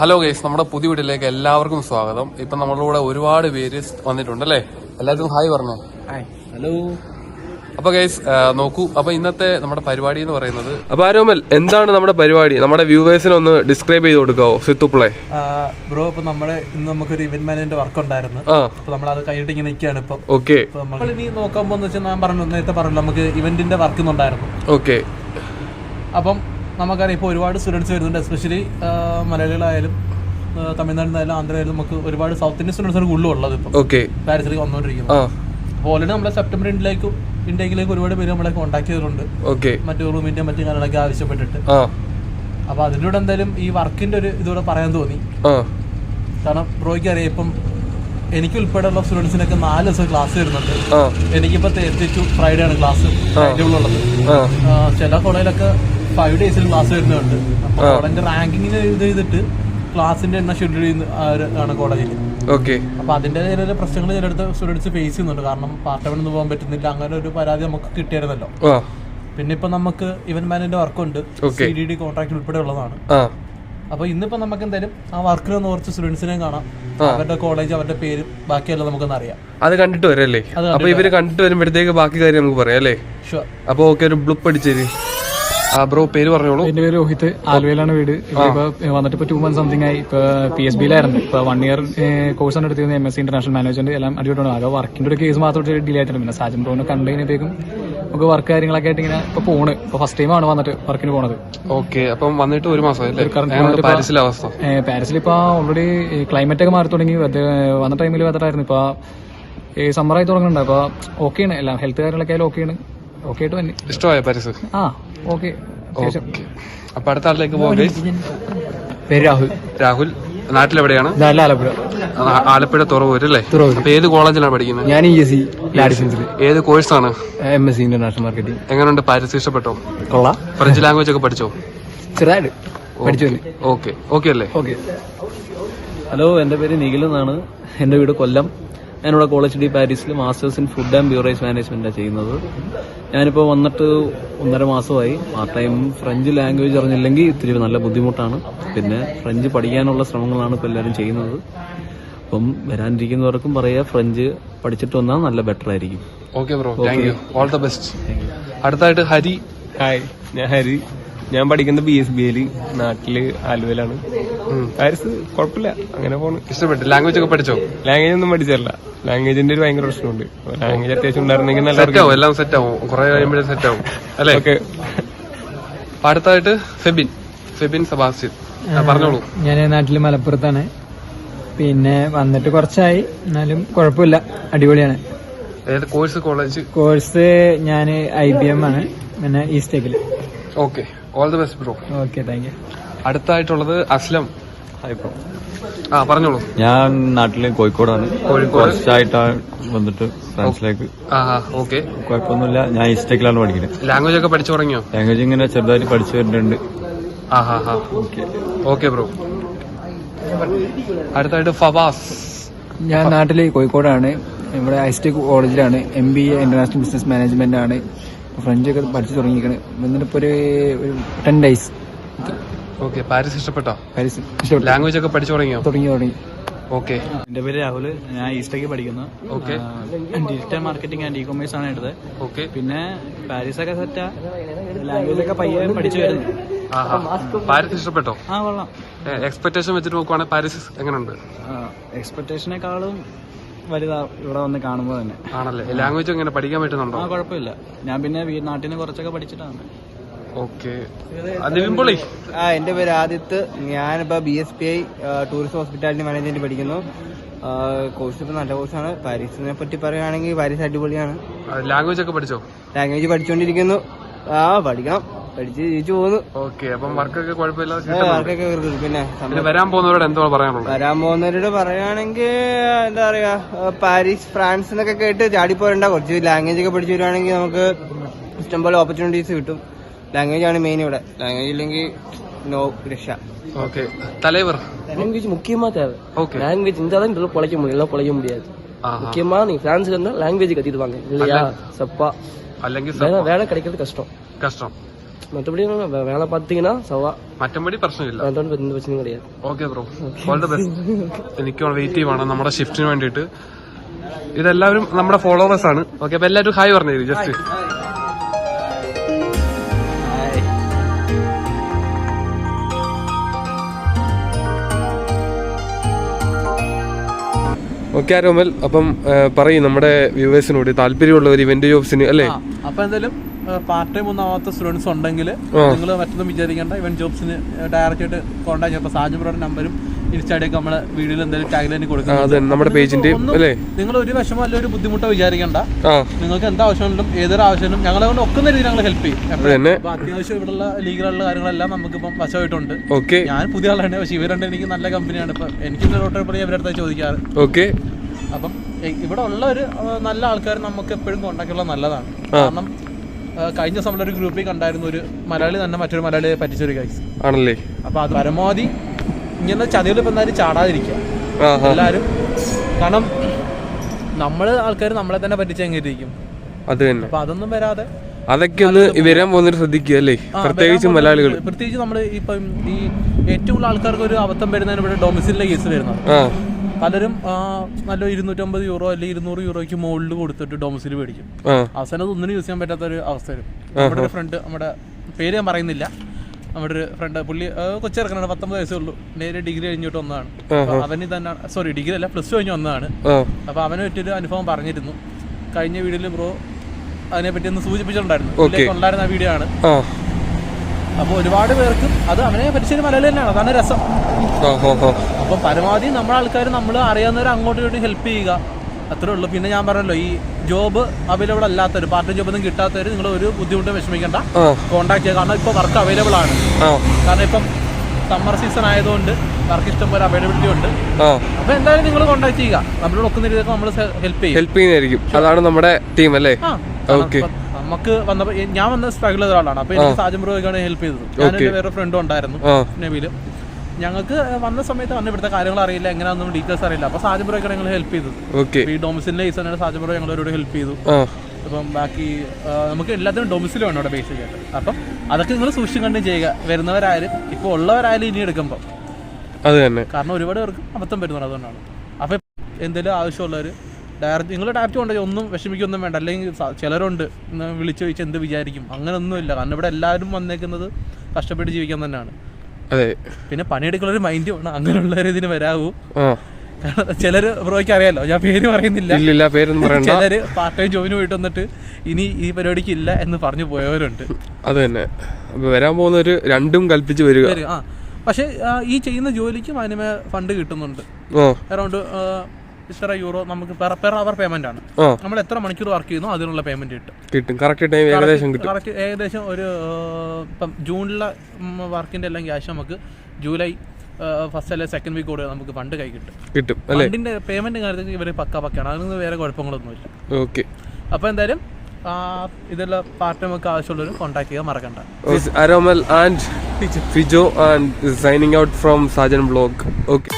Hello guys നമ്മുടെ പുതിയ വീട്ടിലേക്ക് എല്ലാവർക്കും സ്വാഗതം. ഇപ്പൊ നമ്മളുടെ കൂടെ ഒരുപാട് പേര് വന്നിട്ടുണ്ട് അല്ലേ? എല്ലാവർക്കും ഹായ് പറഞ്ഞോ. ഹലോ. അപ്പൊ ഗൈസ് നോക്കൂ. അപ്പൊ ഇന്നത്തെ നമ്മുടെ പരിപാടി എന്ന് പറയുന്നത് അപ്പൊ ആരോമൽ എന്താണ് നമ്മുടെ പരിപാടി? നമ്മുടെ വ്യൂവേഴ്സിനൊന്ന് ഡിസ്ക്രൈബ് ചെയ്ത് കൊടുക്കാവോ? സിത്തുപ്പിളെ ബ്രോ ഇപ്പൊ നമ്മൾ ഇന്ന് നമുക്കൊരു ഇവന്റ് മാനേജ് വർക്ക് ഉണ്ടായിരുന്നു. അപ്പൊ നമ്മൾ അത് കഴിഞ്ഞിട്ട് ഇങ്ങനെ നിൽക്കുകയാണ് ഇപ്പൊ. ഓക്കെ. നമ്മൾ ഇനി നോക്കാൻ പോകുന്ന വെച്ചാൽ ഞാൻ പറഞ്ഞു നേരത്തെ പറഞ്ഞു നമുക്ക് ഇവന്റിന്റെ വർക്ക് ഉണ്ടായിരുന്നു. ഓക്കെ. അപ്പം നമുക്കറിയാം ഇപ്പോൾ ഒരുപാട് സ്റ്റുഡൻസ് വരുന്നുണ്ട് എസ്പെഷ്യലി മലയാളികളായാലും തമിഴ്നാടിനായാലും ആന്ധ്രയായാലും ആന്ധ്രയിലും നമുക്ക് ഒരുപാട് സൗത്ത് ഇന്ത്യൻ സ്റ്റുഡൻസ് ആണ് കൂടുതൽ ഉള്ളത് ഇപ്പോൾ ഓക്കെ പാരീസിലേക്ക് വന്നുകൊണ്ടിരിക്കുന്നത് അപ്പോൾ ഓൾറെഡി നമ്മളെ സെപ്റ്റംബർ എൻഡിലേക്കും ഇന്ത്യയിലേക്ക് ഒരുപാട് പേര് നമ്മളെ കോൺടാക്ട് ചെയ്തിട്ടുണ്ട്. ഓക്കെ മറ്റു റൂമിന്റെ മറ്റു കാര്യങ്ങളൊക്കെ ആവശ്യപ്പെട്ടിട്ട്. അപ്പൊ അപ്പോൾ അതിലൂടെ എന്തായാലും ഈ വർക്കിന്റെ ഒരു ഇതൂടെ പറയാൻ തോന്നി. കാരണം ബ്രോയ്ക്ക് അറിയാം ഇപ്പം എനിക്ക് ഉൾപ്പെടെയുള്ള സ്റ്റുഡൻസിനൊക്കെ നാല് ദിവസം ക്ലാസ് വരുന്നുണ്ട്. എനിക്കിപ്പോ തേർട്ടി ടു ഫ്രൈഡേ ആണ് ക്ലാസ് ഉള്ളത് ചില കോളേജിലൊക്കെ ഫൈവ് ഡേയ്സിൽ ക്ലാസ് വരുന്നുണ്ട് അപ്പോൾ കോളേജിന്റെ റാങ്കിങ്ങിന് ഇത് ചെയ്തിട്ട് ക്ലാസിന്റെ എണ്ണം ഷെഡ്യൂൾ ചെയ്യുന്ന ആണ് കോളേജിൽ ഓക്കെ അപ്പൊ അതിന്റെ ചില പ്രശ്നങ്ങൾ ചിലടത്ത് സ്റ്റുഡൻസ് ഫേസ് ചെയ്യുന്നുണ്ട്. കാരണം പാർട്ട് ടൈമിന് പോകാൻ പറ്റുന്നില്ല. അങ്ങനെ ഒരു പരാതി നമുക്ക് കിട്ടിയായിരുന്നല്ലോ. പിന്നെ ഇപ്പൊ നമുക്ക് ഇവന്റ് മാനേജർ വർക്കുണ്ട് ഉണ്ട്. സി ഡി ഡി കോൺട്രാക്ട് ഉൾപ്പെടെ ഉള്ളതാണ്. അപ്പൊ ഇന്നിപ്പോ നമുക്ക് എന്തായാലും ആ വർക്കിനെ കുറച്ച് സ്റ്റുഡൻസിനെയും കാണാം. അവരുടെ കോളേജ് അവരുടെ പേര് ബാക്കിയെല്ലാം നമുക്കൊന്ന് അറിയാം. അത് കണ്ടിട്ട് വരല്ലേ? അപ്പൊ ഇവർ കണ്ടിട്ട് വരുമ്പോഴത്തേക്ക് ബാക്കി കാര്യം നമുക്ക് പറയാം അല്ലേ? അപ്പൊ ഓക്കെ ഒരു ബ്ലുപ്പ് അടിച്ചേര്. ബ്രോ പേര് പറഞ്ഞോളൂ. എന്റെ പേര് രോഹിത്. ആലുവയിലാണ് വീട്. വന്നിട്ട് ഇപ്പൊ ടു മന്ത് സംതിങ് ആയി. ഇപ്പൊ പി എസ് ബിയിലായിരുന്നു ഇപ്പൊ വൺ ഇയർ കോഴ്സ് ആണ് എടുത്തിരുന്നത്. M S C international management എല്ലാം അടിപൊളിയാണ്. ആകെ വർക്കിന്റെ ഒരു കേസ് മാത്രം ഡിലേ ആയിട്ടുണ്ട്. പിന്നെ സാജൻ ബ്രോനെ കണ്ടു കഴിഞ്ഞപ്പോഴേക്കും നമുക്ക് വർക്ക് കാര്യങ്ങളൊക്കെ ആയിട്ട് ഇങ്ങനെ ഇപ്പൊ പോണ്. ഇപ്പൊ ഫസ്റ്റ് ടൈം ആണ് വന്നിട്ട് വർക്കിന് പോണത്. ഓക്കെ അപ്പം വന്നിട്ട് ഒരു മാസം പാരീസിലെ അവസ്ഥ. പാരീസിൽ ഇപ്പൊ ഓൾറെഡി ക്ലൈമറ്റ് ഒക്കെ മാറി തുടങ്ങി. വന്ന ടൈമിൽ വെതറായിരുന്നു ഇപ്പൊ ഈ സമ്മറായി തുടങ്ങുന്നുണ്ട്. അപ്പൊ ഓക്കെയാണ് എല്ലാം ഹെൽത്ത് കാര്യങ്ങളൊക്കെ ആയാലും ഓക്കെയാണ് ഓക്കെ തന്നെ ഇഷ്ടമായ പാരീസ്. ആ ഓക്കെ അപ്പൊ അടുത്ത ആളിലേക്ക് പോകാം പേര് രാഹുൽ. രാഹുൽ. നാട്ടിലെവിടെയാണ്? ആലപ്പുഴ. ആ- ആലപ്പുഴ തുറവൂര് അല്ലേ? അപ്പൊ ഏത് കോളേജിലാണ് പഠിക്കുന്നത്? ഞാൻ ഇ എസ് സി ലാഡിസൻസിൽ ഏത് കോഴ്സാണ്? M S C international marketing എങ്ങനെയുണ്ട് പാരീസ് ഇഷ്ടപ്പെട്ടോ? കൊള്ളാം. ഫ്രഞ്ച് ലാംഗ്വേജ് ഒക്കെ പഠിച്ചോ? ചെറുതായിട്ട്. പഠിച്ചു ഓക്കെ ഓക്കെ അല്ലേ? ഓക്കെ ഹലോ എന്റെ പേര് നിഖിൽ എന്നാണ്. എന്റെ വീട് കൊല്ലം. ഞാനിവിടെ കോളേജ് ഡി പാരീസിൽ masters in food and beverage മാനേജ്മെന്റാണ് ചെയ്യുന്നത്. ഞാനിപ്പോൾ വന്നിട്ട് ഒന്നര മാസമായി. പാർട്ട് ടൈം ഫ്രഞ്ച് ലാംഗ്വേജ് അറിഞ്ഞില്ലെങ്കിൽ ഇത്തിരി നല്ല ബുദ്ധിമുട്ടാണ്. പിന്നെ ഫ്രഞ്ച് പഠിക്കാനുള്ള ശ്രമങ്ങളാണ് ഇപ്പോൾ എല്ലാവരും ചെയ്യുന്നത്. അപ്പം വരാനിരിക്കുന്നവർക്കും പറയാ ഫ്രഞ്ച് പഠിച്ചിട്ട് വന്നാൽ നല്ല ബെറ്റർ ആയിരിക്കും. Okay bro thank you all the best അടുത്തായിട്ട് ഹരി. ഹായ് ഞാൻ ഹരി. ഞാൻ പഠിക്കുന്നത് ബി എസ് ബി എൽ നാട്ടിൽ ആലുവയിലാണ്. ആരിസ് കുഴപ്പമില്ല അങ്ങനെ പോണ്. ഇഷ്ടപ്പെട്ടു. ലാംഗ്വേജ് ഒക്കെ പഠിച്ചോ? ലാംഗ്വേജ് ഒന്നും പഠിച്ചല്ല ലാംഗ്വേജിന്റെ ഒരു ഭയങ്കര പ്രശ്നമുണ്ട്. ലാംഗ്വേജ് അത്യാവശ്യം ഉണ്ടായിരുന്നെങ്കിൽ നല്ല സെറ്റ് ആവും എല്ലാം സെറ്റ് ആവും. കുറെ കഴിയുമ്പോഴേ സെറ്റ് ആവും. അല്ലേ? ഓക്കെ. അടുത്തായിട്ട് ഫെബിൻ. ഫെബിൻ സെബാസ്റ്റ്യൻ. പറഞ്ഞോളൂ. ഞാൻ നാട്ടിൽ മലപ്പുറത്താണ്. പിന്നെ വന്നിട്ട് കുറച്ചായി. എന്നാലും കുഴപ്പമില്ല. അടിപൊളിയാണ്. കോഴ്സ് കോളേജ് കോഴ്സ് ഞാൻ ഐ ബി എം ആണ്. പിന്നെ ഈസ്റ്റേക്കിൽ okay all the best bro okay thank you അടുത്തായിട്ടുള്ളത് Aslam. ആ പറഞ്ഞോളൂ. ഞാൻ നാട്ടിലെ കോഴിക്കോടാണ്. കോഴിക്കോട്. കുറച്ചായിട്ടാണ് വന്നിട്ട് ഫ്രാൻസിലേക്ക് ആ ഓക്കെ കുഴപ്പമൊന്നുമില്ല. ഞാൻ ഇസ്റ്റേക്കിലാണ് പഠിക്കുന്നത് ലാംഗ്വേജ് ഒക്കെ പഠിച്ചു തുടങ്ങിയോ? ലാംഗ്വേജ് ഇങ്ങനെ ചെറുതായിട്ട് പഠിച്ചു വരുന്നുണ്ട്. ഓക്കെ ബ്രോ അടുത്തായിട്ട് ഫവാസ്. ഞാൻ നാട്ടിലെ കോഴിക്കോടാണ്. ഇവിടെ ഐസ്റ്റേക്ക് കോളേജിലാണ്. M B A international business management ആണ്. ഫ്രഞ്ച് ഒക്കെ പഠിച്ചു തുടങ്ങിയിരിക്കണ്. എന്നിട്ട് ഇപ്പോൾ ഒരു ടെൻ ഡേയ്സ് ഓക്കെ പാരീസ് ഇഷ്ടപ്പെട്ടോ? പാരീസ് ഇഷ്ടപ്പെട്ടു. ലാംഗ്വേജ് ഒക്കെ പഠിച്ചു തുടങ്ങിയോ? തുടങ്ങി തുടങ്ങി. ഓക്കെ എന്റെ പേര് രാഹുൽ. ഞാൻ ഈസ്റ്റേക്ക് പഠിക്കുന്നു. Okay digital marketing and e commerce ആണ് എടുത്തത് ഓക്കെ പിന്നെ പാരീസ് ഒക്കെ സെറ്റാ ലാംഗ്വേജ് ഒക്കെ പയ്യെ പഠിച്ചു വരുന്നു. ആ പാരീസ് ഇഷ്ടപ്പെട്ടോ? ആ കൊള്ളാം. എക്സ്പെക്ടേഷൻ വെച്ചിട്ട് നോക്കുവാണെങ്കിൽ പാരീസ് എങ്ങനെയുണ്ട് എക്സ്പെക്ടേഷനേക്കാളും വലുതാ ഇവിടെ വന്ന് കാണുമ്പോൾ തന്നെ. ആണല്ലേ? ലാംഗ്വേജ് എങ്ങനെ പഠിക്കാൻ പറ്റുന്നുണ്ടോ? ആ കുഴപ്പമില്ല. ഞാൻ പിന്നെ വീ- നാട്ടിൽ നിന്ന് കുറച്ചൊക്കെ പഠിച്ചിട്ടാണ്. ഓക്കെ. നിവിൻപൊളി ആ എന്റെ പേര് ആദിത്ത്. ഞാനിപ്പോൾ B S P I tourist hospitality management പഠിക്കുന്നു. കോഴ്സ് ഇപ്പോൾ നല്ല കോഴ്സാണ് പാരീസിനെ പറ്റി പറയുകയാണെങ്കിൽ പാരീസ് അടിപൊളിയാണ്. ലാംഗ്വേജ് ഒക്കെ പഠിച്ചോ? ലാംഗ്വേജ് പഠിച്ചുകൊണ്ടിരിക്കുന്നു ആ പഠിക്കണം പഠിച്ച് ജീവിച്ചു പോകുന്നു ഓക്കെ അപ്പം വർക്കൊക്കെ കുഴപ്പമില്ലാതെ ആ, കിട്ടുന്നുണ്ട്. വർക്കൊക്കെ കിട്ടും. പിന്നെ പിന്നെ വരാൻ പോകുന്നവരോട് എന്തോ പറയാനുള്ളത് വരാൻ പോകുന്നവരോട് പറയുകയാണെങ്കിൽ എന്താ പറയാ ആ, പാരീസ് ഫ്രാൻസ് എന്നൊക്കെ കേട്ട് ചാടിപ്പോരണ്ട കുറച്ച് ലാംഗ്വേജ് ഒക്കെ പഠിച്ചു വരുവാണെങ്കിൽ നമുക്ക് ഇഷ്ടംപോലെ ഓപ്പർച്യൂണിറ്റീസ് കിട്ടും ലാംഗ്വേജ് ആണ് മെയിൻ ഇവിടെ ലാംഗ്വേജ് ഇല്ലെങ്കിൽ നോ രക്ഷ ஓகே தலைவர் லாங்குவேஜ் முக்கியமா தேவை ஓகே லாங்குவேஜ் இருந்தா தான் இதெல்லாம் பொழைக்க முடியும் எல்லாம் பொழைக்க முடியாது ஆஹா. முக்கியமா நீங்க பிரான்ஸ்ல இருந்தா லாங்குவேஜ் கத்திடுவாங்க இல்லையா சப்பா അല്ലെങ്കിൽ வேலை வேலை கிடைக்கிறது கஷ்டம் கஷ்டம் மற்றபடி வே- வேலை பார்த்தீங்கன்னா சவா മറ്റമ്പടി പ്രശ്നമില്ല அதோட எந்த பிரச்சனையும் கிடையாது okay bro all the best എനിക്ക് വെയിറ്റ് ചെയ്യുവാണ് നമ്മുടെ ഷിഫ്റ്റിന് വേണ്ടിയിട്ട് ഇതെല്ലാവരും നമ്മുടെ ഫോളോവേഴ്സ് ആണ് ഓക്കെ അപ്പൊ എല്ലാവരും ഹായ് പറഞ്ഞു ജസ്റ്റ് ഓക്കെ ആരോമൽ അപ്പം പറയും നമ്മുടെ വ്യൂവേഴ്സിനോട് താല്പര്യമുള്ള ഒരു ഇവന്റ് ജോബ്സിന് അല്ലേ ആ, അപ്പൊ എന്തായാലും പാർട്ട് ടൈം ഒന്നും ആവാത്ത സ്റ്റുഡൻസ് ഉണ്ടെങ്കിൽ നിങ്ങൾ മറ്റൊന്നും വിചാരിക്കേണ്ട. ഇവൻ ജോബ്സിന് ഡയറക്റ്റ് ആയിട്ട് കോൺടാക്ട് ചെയ്യാം. സാജു ബ്രോയുടെ നമ്പരും ഇൻസ്റ്റാഡിയൊക്കെ നമ്മളെ വീഡിയോയിൽ എന്തായാലും ടാഗ് ലൈനിൽ ആ, കൊടുക്കും നമ്മുടെ പേജിന്റെ അല്ലേ? നിങ്ങൾ ഒരു വിഷമം അല്ലെങ്കിൽ ഒരു ബുദ്ധിമുട്ടോ വിചാരിക്കണ്ട. നിങ്ങൾക്ക് എന്താ ആവശ്യമുണ്ടെങ്കിലും ഏതൊരു ആവശ്യമും ഞങ്ങളെ കൊണ്ട് ഒക്കുന്ന രീതിയിൽ ഞങ്ങൾ ഹെൽപ്പ് ചെയ്യും. അപ്പൊ അത്യാവശ്യം ഇവിടെയുള്ള ലീഗലുള്ള കാര്യങ്ങളെല്ലാം നമുക്ക് ഇപ്പം വശമായിട്ടുണ്ട്. ഓക്കെ. ഞാൻ പുതിയ ആളാണ്. പക്ഷെ ഇവരുണ്ട് എനിക്ക് നല്ല കമ്പനിയാണ് ഇപ്പൊ എനിക്ക് റോട്ടറി പണി ഇവരുടെ അടുത്ത് ചോദിക്കാറ്. ഓക്കെ. അപ്പം ഇവിടെ ഉള്ള ഒരു നല്ല ആൾക്കാർ നമുക്ക് എപ്പോഴും കോണ്ടാക്ട് ഉള്ളത് നല്ലതാണ്. കാരണം കഴിഞ്ഞ ദിവസം ഒരു ഗ്രൂപ്പിൽ കണ്ടായിരുന്നു ഒരു മലയാളി തന്നെ മറ്റൊരു മലയാളിയെ പറ്റിച്ചൊരു കേസ് ആണല്ലേ? അപ്പൊ അത് പരമാവധി ഇങ്ങനെ ചതികളിൽ ഇപ്പം എന്തായാലും ചാടാതിരിക്കുക. എല്ലാവരും കാരണം നമ്മൾ ആൾക്കാർ നമ്മളെ തന്നെ പറ്റിച്ചെങ്ങിരിക്കും അത് തന്നെ. അപ്പൊ അതൊന്നും വരാതെ അതൊക്കെ ഒന്ന് വരാൻ പോകുന്നൊരു ശ്രദ്ധിക്കുക അല്ലേ? പ്രത്യേകിച്ച് മലയാളികൾ. പ്രത്യേകിച്ച് നമ്മൾ ഇപ്പം ഈ ഏറ്റവും കൂടുതൽ ആൾക്കാർക്ക് ഒരു അബദ്ധം വരുന്നതിന് ഇവിടെ ഡൊമിസിലെ കേസ് വരുന്നത്. പലരും നല്ല ഇരുന്നൂറ്റമ്പത് യൂറോ അല്ലെങ്കിൽ ഇരുന്നൂറ് യൂറോയ്ക്ക് മുകളിൽ കൊടുത്തിട്ട് ഡോമസിൽ മേടിക്കും. അവസാനം ഒന്നിനും യൂസ് ചെയ്യാൻ പറ്റാത്ത ഒരു അവസ്ഥ വരും. നമ്മുടെ ഒരു ഫ്രണ്ട് നമ്മുടെ പേര് ഞാൻ പറയുന്നില്ല. നമ്മുടെ ഒരു ഫ്രണ്ട് പുള്ളി കൊച്ചിറക്കണാണ് പത്തൊമ്പത് വയസ്സേ ഉള്ളൂ. നേരെ ഡിഗ്രി കഴിഞ്ഞിട്ട് വന്നതാണ്. അവന് തന്നെ സോറി ഡിഗ്രി അല്ല പ്ലസ് ടു കഴിഞ്ഞ് വന്നതാണ്. ആ. അപ്പൊ അവനെ പറ്റിയൊരു അനുഭവം പറഞ്ഞിരുന്നു. കഴിഞ്ഞ വീഡിയോയിൽ ബ്രോ അതിനെപ്പറ്റി ഒന്ന് സൂചിപ്പിച്ചിട്ടുണ്ടായിരുന്നു. ഉണ്ടായിരുന്ന വീഡിയോ ആണ്. അപ്പോൾ ഒരുപാട് പേർക്കും അത് അവനെ പറ്റിച്ചൊരു മലയാളി തന്നെയാണ്. അതാണ് രസം. അപ്പം പരമാവധി നമ്മുടെ ആൾക്കാർ നമ്മൾ അറിയാവുന്നവർ അങ്ങോട്ടും ഇങ്ങോട്ടും ഹെൽപ്പ് ചെയ്യുക. അത്രേ ഉള്ളൂ. പിന്നെ ഞാൻ പറഞ്ഞല്ലോ ഈ ജോബ് അവൈലബിൾ അല്ലാത്തവർ പാർട്ട് ടൈം ജോബ് ഒന്നും കിട്ടാത്തവർ നിങ്ങൾ ഒരു ബുദ്ധിമുട്ടും വിഷമിക്കേണ്ട. കോൺടാക്ട് ചെയ്യുക. കാരണം ഇപ്പോൾ വർക്ക് അവൈലബിൾ ആണ്. കാരണം ഇപ്പം സമ്മർ സീസൺ ആയതുകൊണ്ട് വർക്ക് ഇഷ്ടം പോലെ അവൈലബിലിറ്റി ഉണ്ട്. അപ്പൊ എന്തായാലും നിങ്ങൾ കോൺടാക്ട് ചെയ്യുക. നമ്മളോട് ഒക്കുന്ന രീതിയിൽ നമ്മൾ ഹെൽപ്പ് ചെയ്യും. ഹെൽപ്പ് ചെയ്യുന്നതായിരിക്കും. അതാണ് നമ്മുടെ ടീം അല്ലേ? ഓക്കെ നമുക്ക് വന്നപ്പോൾ ഞാൻ വന്ന സ്ട്രഗിൾ ചെയ്ത ഒരാളാണ്. അപ്പോൾ എനിക്ക് സാജൻ ബ്രോയ്ക്കാണ് ഹെൽപ്പ് ചെയ്തത്. എന്റെ വേറെ ഫ്രണ്ടും ഉണ്ടായിരുന്നു നബിയിൽ ഞങ്ങൾക്ക് വന്ന സമയത്ത് വന്ന ഇവിടുത്തെ കാര്യങ്ങൾ അറിയില്ല എങ്ങനെയാണെന്നും ഡീറ്റെയിൽസ് അറിയില്ല. അപ്പോൾ സാജൻ ബ്രോയ്ക്കാണ് ഞങ്ങൾ ഹെൽപ്പ് ചെയ്തത്. ഈ ഡൊമിസിലിന്റെ കേസ് തന്നെ സാജൻ ബ്രോ ഞങ്ങളോട് ഹെൽപ്പ് ചെയ്തു. അപ്പം ഇപ്പം ബാക്കി നമുക്ക് എല്ലാത്തിനും ഡൊമിസിൽ വേണം അവിടെ ബേസിക് ആയിട്ട്. അപ്പം അതൊക്കെ നിങ്ങൾ സൂക്ഷിച്ചു കണ്ടും ചെയ്യുക. വരുന്നവരായാലും ഇപ്പോൾ ഉള്ളവരായാലും ഇനി എടുക്കുമ്പോൾ അത് തന്നെ. കാരണം ഒരുപാട് പേർക്ക് അബദ്ധം വരുന്നുണ്ട് അതുകൊണ്ടാണ്. അപ്പം എന്തെങ്കിലും ആവശ്യമുള്ളവർ ഡയറക്റ്റ് നിങ്ങൾ ഡയറക്റ്റ് കൊണ്ടുപോയി ഒന്നും വിഷമിക്കൊന്നും വേണ്ട. അല്ലെങ്കിൽ ചിലരുണ്ട് ഇന്ന് വിളിച്ചു ചോദിച്ച് എന്ത് വിചാരിക്കും. അങ്ങനെയൊന്നുമില്ല കാരണം ഇവിടെ എല്ലാവരും വന്നേക്കുന്നത് കഷ്ടപ്പെട്ട് ജീവിക്കാൻ തന്നെയാണ്. അതെ. പിന്നെ പണിയെടുക്കുന്ന ഒരു മൈൻഡ് വേണം. അങ്ങനെയുള്ളവർ ഇതിന് വരാവൂ. ചിലര് ബ്രോയ്ക്ക് അറിയാലോ. ഞാൻ പേര് പറയുന്നില്ല. ചിലര് പാർട്ട് ടൈം ജോബിന് പോയിട്ട് വന്നിട്ട് ഇനി ഈ പരിപാടിക്ക് ഇല്ല എന്ന് പറഞ്ഞു പോയവരുണ്ട്. അത് തന്നെ. വരാൻ പോകുന്ന ഒരു രണ്ടും കൽപ്പിച്ച് വരിക. പക്ഷെ ഈ ചെയ്യുന്ന ജോലിക്കും അതിന് ഫണ്ട് കിട്ടുന്നുണ്ട്. അറൗണ്ട് ഇത്ര യൂറോ നമുക്ക് പെർ പെർ അവർ പേയ്മെന്റ് ആണ്. നമ്മൾ എത്ര മണിക്കൂർ വർക്ക് ചെയ്യുന്നു അതിനുള്ള പേയ്മെന്റ് കിട്ടും. കിട്ടും. കറക്റ്റ് ടൈം ഏകദേശം കിട്ടും. കറക്റ്റ് ഏകദേശം ഒരു ഇപ്പം ജൂണിലെ വർക്കിന്റെ എല്ലാം ക്യാഷ് നമുക്ക് ജൂലൈ ഫസ്റ്റ് അല്ലെ സെക്കൻഡ് വീക്ക് കൂടെ നമുക്ക് ഫണ്ട് കൈ കിട്ടും. കിട്ടും ഫണ്ടിന്റെ പേയ്മെന്റ് കാര്യത്തിൽ ഇവർ പക്ക അതിൽ അതിനൊന്നും വേറെ കുഴപ്പങ്ങളൊന്നുമില്ല. ഓക്കെ. അപ്പോൾ എന്തായാലും ഇതുള്ള ഇതെല്ലാം പാർട്ട് നമുക്ക് ആവശ്യമുള്ളവർ കോൺടാക്ട് ചെയ്യാൻ മറക്കണ്ട. Aromal and Fijo and signing out from Sajan blog Okay.